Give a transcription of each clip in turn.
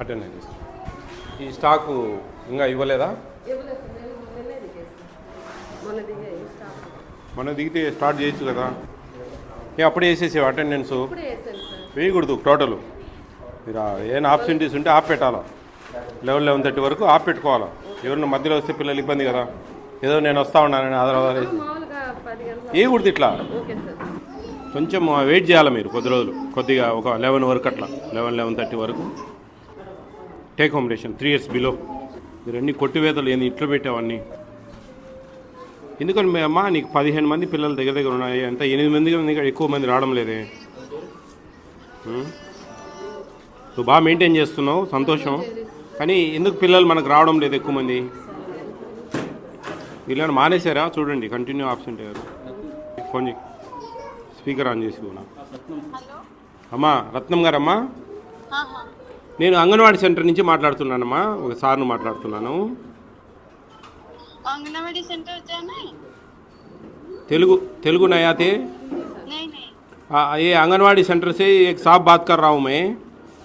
Attend అయింది ఈ stock ఇంకా ఇవ్వలేదా? మొన్న మనం దిగితే స్టార్ట్ చేయొచ్చు కదా. ఏ అప్పుడే వేసేసేవి అటెండెన్స్? వేయకూడదు టోటల్. మీరు ఏమైనా ఆబ్సెంటీస్ ఉంటే ఆప్ పెట్టాలా లెవెన్ లెవెన్ థర్టీ వరకు ఆప్ పెట్టుకోవాలా ఎవరైనా మధ్యలో వస్తే పిల్లలు ఇబ్బంది కదా. ఏదో నేను వస్తా ఉన్నానని ఆధార్ వేయకూడదు ఇట్లా. కొంచెం వెయిట్ చేయాలి మీరు కొద్ది రోజులు? కొద్దిగా ఒక లెవెన్ వరకు అట్లా. లెవెన్ లెవెన్ థర్టీ వరకు. Take home ration three years below మీరు అన్ని కొట్టివేతలు ఏంది? ఇట్లా పెట్టావన్నీ ఎందుకని మీ అమ్మ? నీకు పదిహేను మంది పిల్లలు దగ్గర దగ్గర ఉన్నాయి అంత ఎనిమిది మంది ఎక్కువ మంది రావడం లేదే? నువ్వు బాగా మెయింటైన్ చేస్తున్నావు సంతోషం. కానీ ఎందుకు పిల్లలు మనకు రావడం లేదు ఎక్కువ మంది? వీళ్ళని మానేశారా? చూడండి కంటిన్యూ ఆప్షన్ అయ్యారు. ఫోన్ స్పీకర్ ఆన్ చేసి అమ్మా రత్నం గారమ్మా. నేను అంగన్వాడీ సెంటర్ నుంచి మాట్లాడుతున్నానమ్మా ఒక సార్ను మాట్లాడుతున్నాను आंगनबाड़ी सेंटर जाना है తెలుగు తెలుగు నయాతే नहीं नहीं आ, ये आंगनवाड़ी सेंटर से एक साहब बात कर रहा हूँ मैं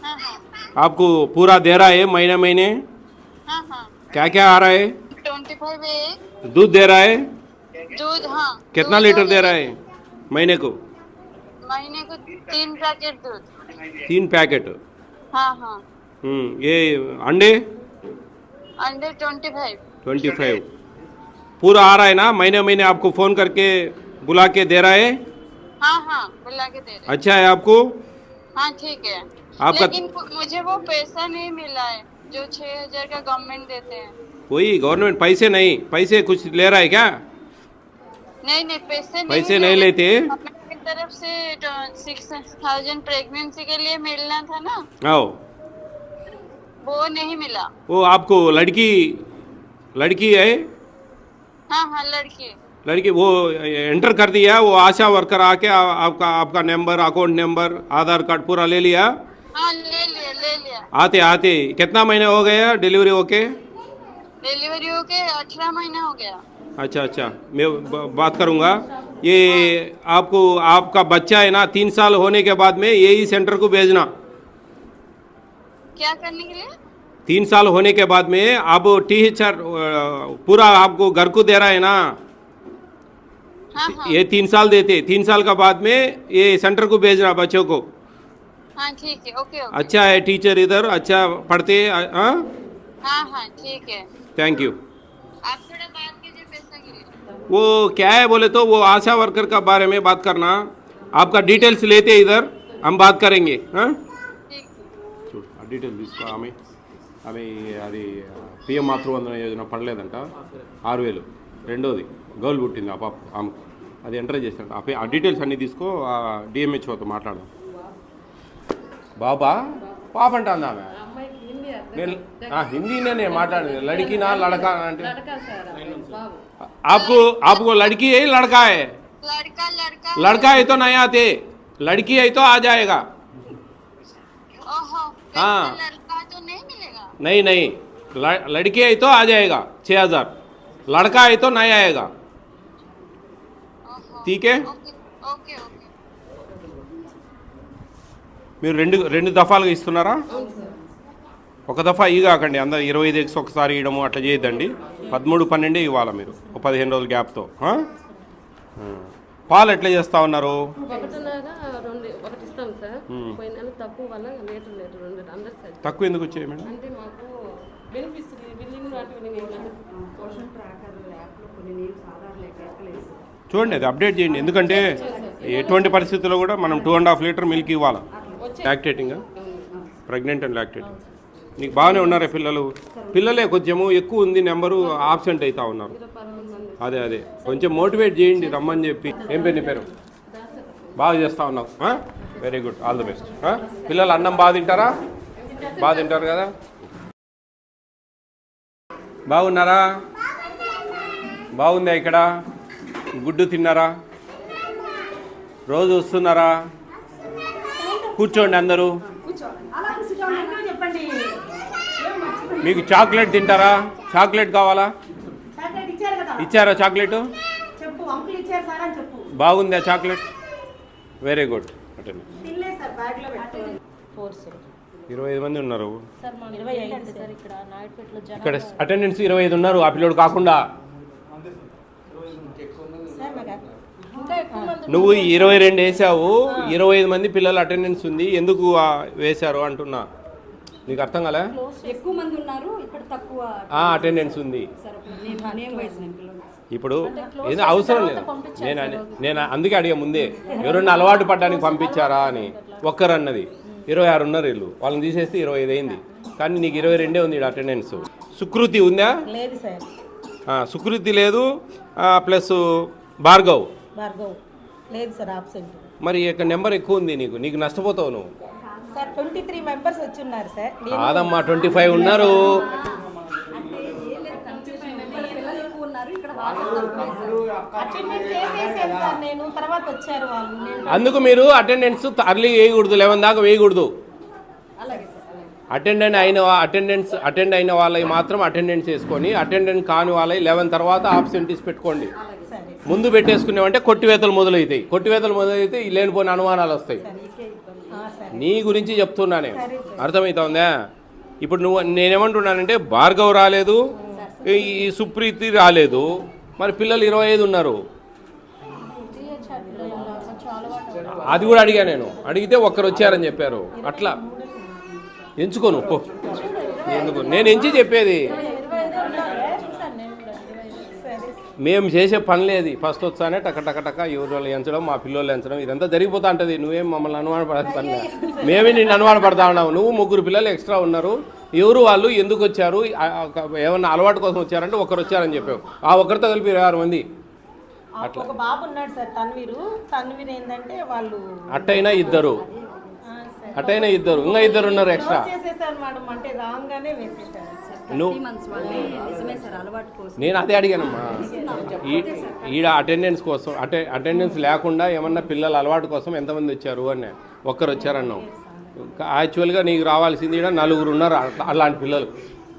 हाँ हाँ आपको पूरा दे रहा है महीने महीने हाँ हाँ क्या क्या आ रहा है ट्वेंटी फाइव एक दूध दे रहा है दूध हाँ कितना दूध लीटर और दे रहा है महीने को महीने को तीन पैकेट दूध तीन पैकेट हाँ हाँ। हम्म, ये अंडे? अंडे ट्वेंटी फाइव ट्वेंटी फाइव पूरा आ रहा है ना? महीने महीने आपको फ़ोन करके बुला के दे रहा है? हाँ हाँ बुला के दे रहे अच्छा है आपको? हाँ ठीक है। आपका- लेकिन मुझे वो पैसा नहीं मिला है जो छह हज़ार का गवर्नमेंट देते हैं। वही गवर्नमेंट पैसे नहीं पैसे कुछ ले रहा है क्या? नहीं नहीं पैसे नहीं पैसे मिले। नहीं लेते? तरफ़ से सिक्स थाउज़ेंड प्रेगनेंसी के लिए मिलना था ना? आओ वो नहीं मिला। वो आपको लड़की लड़की है? हाँ हाँ लड़की। लड़की वो एंटर कर दिया वो आशा वर्कर आके आ, आपका आपका number account number Aadhaar card पूरा ले लिया। हाँ ले लिया ले लिया। आते आते। कितना महीने हो गया डिलीवरी ओके डिलीवरी हो के अठारह महीना हो गया। अच्छा अच्छा। मैं बात करूँगा। ये आपको आपका बच्चा है ना तीन साल होने के बाद में यही सेंटर को भेजना। क्या करने के लिए? तीन साल होने के बाद में अब टीचर पूरा आपको घर को दे रहा है ना। हाँ हाँ। ये तीन साल देते तीन साल का बाद में ये सेंटर को भेजना बच्चों को। हाँ ठीक है ओके ओके। अच्छा है टीचर इधर अच्छा पढ़ते हाँ? हाँ हाँ ठीक है। थैंक यू वो क्या है बोले तो वो आशा वर्कर का बारे में बात करना आपका डिटेल्स लेते इधर हम बात करेंगे हाँ ठीक చూడు ఆ డీటెయిల్స్ తీసుకో ఆమె ఆమె అది పిఎం మాతృవందన యోజన పడలేదంట ఆరు వేలు రెండోది గర్ల్ పుట్టింది ఆ పాప ఆమెకు అది ఎంటర్ చేసినట్టు ఆ పే- ఆ డీటెయిల్స్ అన్నీ తీసుకో ఆ డిఎంహెచ్ఓతో మాట్లాడదాం బాబా పాప అంటుంది ఆమె అమ్మాయికి హిందీ అర్థం నేను ఆ, హిందీనే నేను మాట్లాడేది లడికినా లడకా అంటే లడకా సార్ బాబు आपको आपको लड़की है लड़का है लड़का लड़का लड़का है तो नहीं आते लड़की है तो आ जाएगा ओहो हाँ। पैसा लड़का तो नहीं मिलेगा नहीं नहीं ल- लड़की है तो आ जाएगा छः हजार लड़का है तो नहीं आएगा ओहो ठीक है ओके ओके ओके మీరు రెండు రెండు దఫాలుగా ఇస్తున్నారా అవును సార్ ఒక దఫా ఇవి కాకండి అందరు ఇరవై ఐదు ఎక్స్ ఒకసారి ఇవ్వడము అట్లా చేయొద్దండి పదమూడు పన్నెండే ఇవ్వాలా మీరు? ఒక పదిహేను రోజుల గ్యాప్తో. పాలు ఎట్లా చేస్తా ఉన్నారు? ఒకటిన్నర రెండు ఒకటి ఇస్తాం సార్. మ్మ్. పోయిన నెల తక్కువ ఎందుకు వచ్చాయి మేడం? చూడండి అది అప్డేట్ చేయండి. ఎందుకంటే ఎటువంటి పరిస్థితుల్లో కూడా మనం two and half litre milk ఇవ్వాలి? లాక్టేటింగ్ ప్రెగ్నెంట్ అండ్ లాక్టేటింగ్ నీకు బాగానే ఉన్నారా పిల్లలు? పిల్లలే కొంచెము ఎక్కువ ఉంది నెంబరు ఆబ్సెంట్ అవుతా ఉన్నారు. అదే అదే. కొంచెం మోటివేట్ చేయండి రమ్మని చెప్పి. ఏం పేరు నీ పేరు? బాగా చేస్తూ ఉన్నావు. Very good all the best పిల్లలు అన్నం బాగా తింటారా? బాగా తింటారు కదా? బాగున్నారా? బాగుందా ఇక్కడ? గుడ్డు తిన్నారా? రోజు వస్తున్నారా? కూర్చోండి అందరూ చెప్పండి మీకు చాక్లెట్ తింటారా? చాక్లెట్ కావాలా? ఇచ్చారు కదా. ఇచ్చారా చాక్లెట్? చెప్పు అంకుల్ ఇచ్చారు సార్ అని చెప్పు. బాగుందా చాక్లెట్? వెరీ గుడ్ ఇరవై ఐదు మంది ఉన్నారు. ఇక్కడ నాయుడుపేటలో జనం ఇక్కడ అటెండెన్స్ ఇరవై ఐదు ఉన్నారు ఆ పిల్లోడు కాకుండా. నువ్వు ఇరవై రెండు వేసావు ఇరవై ఐదు మంది పిల్లల అటెండెన్స్ ఉంది ఎందుకు ఆ వేశారు అంటున్నా. నీకు అర్థం కదా ఎక్కువ మంది ఉన్నారు ఇక్కడ తక్కువ ఆ అటెండెన్స్ ఉంది. ఇప్పుడు ఏదో అవసరం లేదు. నేను అని- నేను అందుకే అడిగా ముందే ఎవరన్నా అలవాటు పడ్డానికి పంపించారా అని. ఒక్కరు అన్నది ఇరవై ఆరు ఉన్నారు వీళ్ళు. వాళ్ళని తీసేస్తే ఇరవై ఐదు అయింది. కానీ నీకు ఇరవై రెండే ఉంది అటెండెన్స్ సుకృతి ఉందా? లేదు సార్. ఆ, సుకృతి లేదు. ఆ, ప్లస్ భార్గవ్. భార్గవ్. లేదు సార్ ఆబ్సెంట్ మరి ఇక్కడ నెంబర్ ఎక్కువ ఉంది నీకు. నీకు నష్టపోతావు నువ్వు. సార్ ట్వంటీ త్రీ మెంబర్స్ వచ్చి ఉన్నారు సార్. నేను కాదమ్మా ట్వంటీ ఫైవ్ ఉన్నారు. అందుకు మీరు అటెండెన్స్ అర్లీ వేయకూడదు లెవెన్ దాకా వేయకూడదు. అటెండెంట్ అయిన అటెండెన్స్ అటెండ్ అయిన వాళ్ళవి మాత్రం అటెండెన్స్ వేసుకొని అటెండెంట్ కాని వాళ్ళవి లెవెన్ తర్వాత ఆబ్సెంటీస్ పెట్టుకోండి. ముందు పెట్టేసుకునేవంటే కొట్టివేతలు మొదలవుతాయి. కొట్టివేతలు మొదలైతే లేనిపోయిన అనుమానాలు వస్తాయి. నీ గురించి చెప్తున్నా నేను. అర్థమవుతుందా ఇప్పుడు నువ్వు నేనేమంటున్నానంటే భార్గవ్ రాలేదు ఈ సుప్రీతి రాలేదు మరి పిల్లలు ఇరవై ఐదు ఉన్నారు. అది కూడా అడిగా నేను. అడిగితే ఒక్కరు వచ్చారని చెప్పారు. అట్లా. ఎంచుకోను ఎందుకు నేను ఎంచి చెప్పేది ఇరవై ఐదు ఉన్నారు చూసాను నేను కూడా ఇరవై ఐదు సరే మేము చేసే పని లేదు ఫస్ట్ వచ్చానే టక టక టక ఎవరు ఎంచడం మా పిల్లలు ఎంచడం ఇదంతా జరిగిపోతా ఉంటుంది. నువ్వేం మమ్మల్ని అనుమాన పడదు పని. మేమే నిన్ను అనుమాన పడతా ఉన్నావు నువ్వు ముగ్గురు పిల్లలు ఎక్స్ట్రా ఉన్నారు. ఎవరు వాళ్ళు ఎందుకు వచ్చారు? ఏమన్నా అలవాటు కోసం వచ్చారంటే ఒకరు వచ్చారని చెప్పావు. ఆ ఒక్కరితో కలిపి ఇరవై ఆరు మంది. ఒక బాబు ఉన్నాడు సార్ తన్వీరు. తన్వీర్ ఏంటంటే వాళ్ళు అట్టయినా ఇద్దరు. అట్టయినా ఇద్దరు. ఇంకా ఇద్దరు ఉన్నారు ఎక్స్ట్రా చేసేసారు మేడం. అంటే రాంగ్ గానే వేసేసారు. నువ్వు నేను అదే అడిగానమ్మా. ఈ- ఈడ అటెండెన్స్ కోసం అటె అటెండెన్స్ లేకుండా ఏమన్నా పిల్లల అలవాటు కోసం ఎంతమంది వచ్చారు అని ఒక్కరు వచ్చారన్నావు. యాక్చువల్గా నీకు రావాల్సింది ఈడ నలుగురు ఉన్నారు అలాంటి పిల్లలు.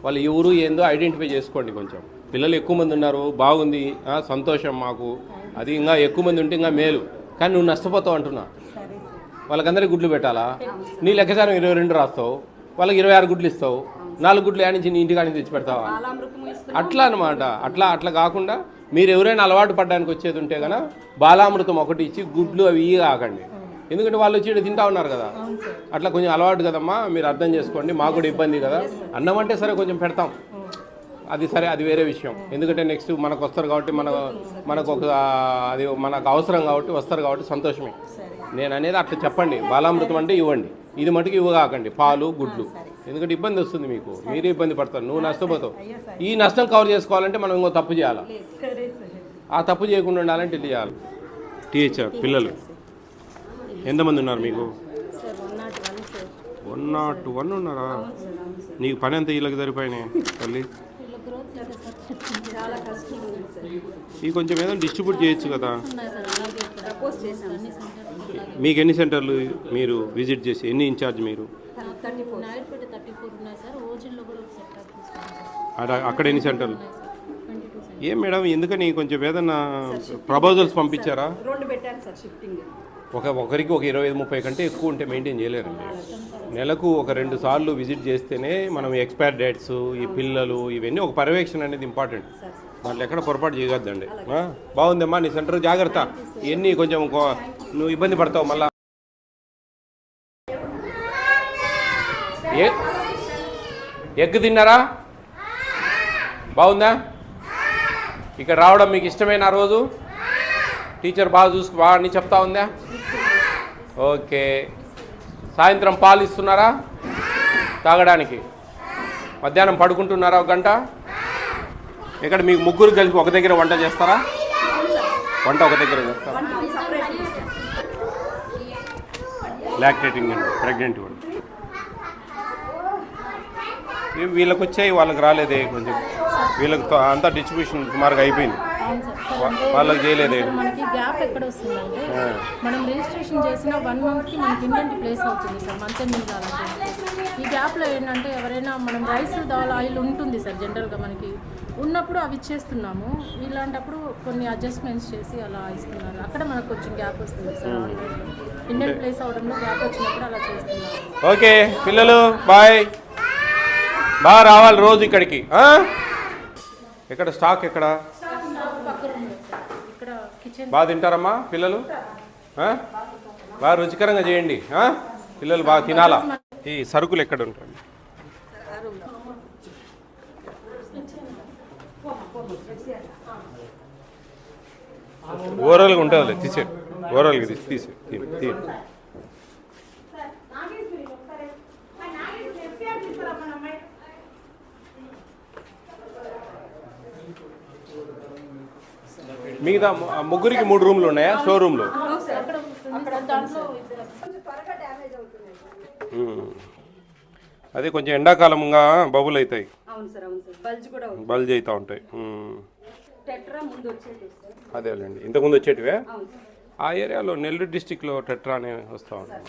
వాళ్ళు ఎవరు ఏందో ఐడెంటిఫై చేసుకోండి కొంచెం. పిల్లలు ఎక్కువ మంది ఉన్నారు బాగుంది సంతోషం మాకు. అది ఇంకా ఎక్కువ మంది ఉంటే ఇంకా మేలు. కానీ నువ్వు నష్టపోతావు అంటున్నా. వాళ్ళకందరికీ గుడ్లు పెట్టాలా? నీ లెక్కసారం ఇరవై రెండు రాస్తావు. వాళ్ళకి ఇరవై ఆరు గుడ్లు ఇస్తావు. నాలుగు గుడ్లు యానించి నీ ఇంటికాని తెచ్చి పెడతావా అట్లా అనమాట అట్లా అట్లా కాకుండా మీరు ఎవరైనా అలవాటు పడడానికి వచ్చేది ఉంటే కనుక బాలామృతం ఒకటి ఇచ్చి గుడ్లు అవి ఇవి కాకండి ఎందుకంటే వాళ్ళు వచ్చి తింటా ఉన్నారు కదా. అట్లా కొంచెం అలవాటు కదమ్మా మీరు అర్థం చేసుకోండి. మాకు కూడా ఇబ్బంది కదా. అన్నం అంటే సరే కొంచెం పెడతాం. అది సరే అది వేరే విషయం. ఎందుకంటే నెక్స్ట్ మనకు వస్తారు కాబట్టి మన మనకు ఒక అది మనకు అవసరం కాబట్టి వస్తారు కాబట్టి సంతోషమే. నేను అనేది అట్లా చెప్పండి. బాలామృతం అంటే ఇవ్వండి. ఇది మటుకు ఇవ్వగాకండి పాలు గుడ్లు. ఎందుకంటే ఇబ్బంది వస్తుంది మీకు. మీరే ఇబ్బంది పడతారు. నువ్వు నష్టపోతావు. ఈ నష్టం కవర్ చేసుకోవాలంటే మనం ఇంకో తప్పు చేయాలి? సరే సరే. ఆ తప్పు చేయకుండా ఉండాలంటే చేయాలి. టీహెచ్ఆర్ పిల్లలు. ఎంతమంది ఉన్నారు మీకు? సార్ వన్ నాట్ వన్ ఉన్నారా? నీకు పని ఎంత వీళ్ళకి సరిపోయినాయి తల్లి? ఈ కొంచెం ఏదైనా డిస్ట్రిబ్యూట్ చేయొచ్చు కదా. ప్రపోజ్ మీకు ఎన్ని సెంటర్లు మీరు విజిట్ చేసి ఎన్ని ఇన్ఛార్జ్ మీరు? అక్కడ అక్కడ ఎన్ని సెంటర్లు? ఏం మేడం ఎందుకని కొంచెం ఏదన్నా ప్రపోజల్స్ పంపించారా? రెండు పెట్టాను సార్ షిఫ్టింగ్ ఒక ఒకరికి ఒక ఇరవై ఐదు ముప్పై కంటే ఎక్కువ ఉంటే మెయింటైన్ చేయలేరండి నెలకు ఒక రెండు సార్లు విజిట్ చేస్తేనే మనం ఎక్స్పైర్ డేట్స్ ఈ పిల్లలు ఇవన్నీ ఒక పర్యవేక్షణ అనేది ఇంపార్టెంట్ మళ్ళీ ఎక్కడ పొరపాటు చేయొద్దండి. బాగుందమ్మా నీ సెంటర్ జాగ్రత్త. ఇవన్నీ కొంచెం నువ్వు ఇబ్బంది పడతావు మళ్ళా. ఏ? ఎగ్ తిన్నారా? బాగుందా? ఇక్కడ రావడం మీకు ఇష్టమైన ఆ రోజు? టీచర్ బాగా చూసుకు బాగా అని చెప్తా ఉందా? ఓకే. సాయంత్రం పాలు ఇస్తున్నారా? తాగడానికి. మధ్యాహ్నం పడుకుంటున్నారా ఒక గంట? ఇక్కడ మీకు ముగ్గురు కలిపి ఒక దగ్గర వంట చేస్తారా? వంట ఒక దగ్గర చేస్తారా? లాక్టేటింగ్ అండి ప్రెగ్నెంట్ కూడా వీళ్ళకి వచ్చాయి వాళ్ళకి రాలేదే కొంచెం. వీళ్ళకి అంతా డిస్ట్రిబ్యూషన్ సుమారుగా అయిపోయింది. వాళ్ళకి చేయలేదే. మనకి గ్యాప్ ఎక్కడ వస్తుందంటే ఆ. మనం రిజిస్ట్రేషన్ చేసిన వన్ మంత్కి మనకి ప్లేస్ అవుతుంది సార్ మంత్ ఈ గ్యాప్లో ఏంటంటే ఎవరైనా మనం రైస్ దాల్ ఆయిల్ ఉంటుంది సార్ జనరల్గా మనకి. ఉన్నప్పుడు అవి ఇచ్చేస్తున్నాము. ఇలాంటప్పుడు కొన్ని అడ్జస్ట్మెంట్స్ చేసి అలా ఇస్తున్నారు. అక్కడ మనకు కొంచెం గ్యాప్ వస్తుంది. సార్ ఇండియన్ ప్లేస్ అవడంలో గ్యాప్ వచ్చినప్పుడు అలా చేస్తున్నాం ఓకే పిల్లలు బాయ్. బాగా రావాలి రోజు ఇక్కడికి? ఎక్కడ స్టాక్ ఎక్కడ? బాగా తింటారమ్మా పిల్లలు? బాగా రుచికరంగా చేయండి? పిల్లలు బాగా తినాలా? ఈ సరుకులు ఎక్కడ ఉంటాయి? ఓవరాల్గా ఉంటుంది తీసే ఓవరాల్గా తీసి తీసే తీయండి, తీయండి. మిగతా ముగ్గురికి మూడు రూమ్లు ఉన్నాయా? షో రూమ్లు అక్కడ దాంట్లో ఇద్దరు త్వరగా డ్యామేజ్ అవుతున్నాయి సార్ ఉమ్. అదే కొంచెం ఎండాకాలంగా బబుల్ అవుతాయి బల్జ్ అవుతూ ఉంటాయి. అదేలేండి. ఇంతకుముందు వచ్చేటివే? ఆ ఏరియాలో నెల్లూరు డిస్టిక్లో టెట్రా అనే వస్తూ ఉంటాయి